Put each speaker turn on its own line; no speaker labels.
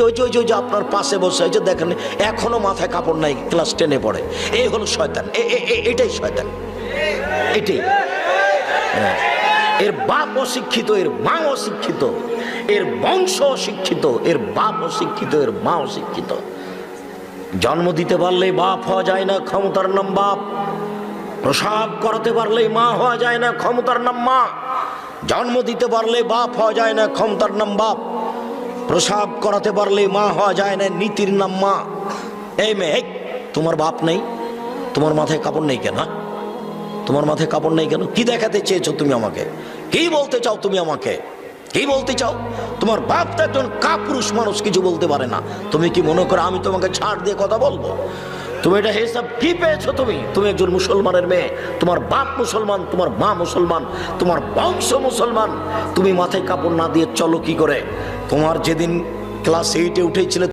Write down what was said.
ওই যে ওই যে আপনার পাশে বসে যে দেখেন, এখনও মাথায় কাপড় নাই, ক্লাস টেনে পড়ে। এই হলো শয়তান এটাই শয়তান। এটাই হ্যাঁ। এর বাপ অশিক্ষিত, এর মা অশিক্ষিত, এর বংশ অশিক্ষিত, এর বাপ অশিক্ষিত, এর মা অশিক্ষিত। জন্ম দিতে পারলে বাপ হওয়া যায় না, ক্ষমতার নাম বাপ। প্রসাব করাতে পারলেই মা হওয়া যায় না, ক্ষমতার নাম মা। জন্ম দিতে পারলে বাপ হওয়া যায় না, ক্ষমতার নাম বাপ। প্রসাব করাতে পারলে মা হওয়া যায় না, নীতির নাম মা। এই মেয়ে তোমার বাপ নেই? তোমার মাথায় কাপড় নেই কেন হ্যাঁ? তোমার মাথায় কাপড় নেই কেন? কি দেখাতে চেয়েছো তুমি আমাকে? কি বলতে চাও তুমি আমাকে? কি বলতে চাও? তোমার বাপ তো একজন কাপুরুষ মানুষ, কিছু বলতে পারে না। তুমি কি মনে করো আমি তোমাকে ছাড় দিয়ে কথা বলব? তুমি এটা হিসাব কি পেয়েছ তুমি? তুমি একজন মুসলমানের মেয়ে, তোমার বাপ মুসলমান, তোমার মা মুসলমান, তোমার বংশ মুসলমান। তুমি মাথায় কাপড় না দিয়ে চলো কি করে? তোমার যেদিন ক্লাস এইটে উঠেছিলে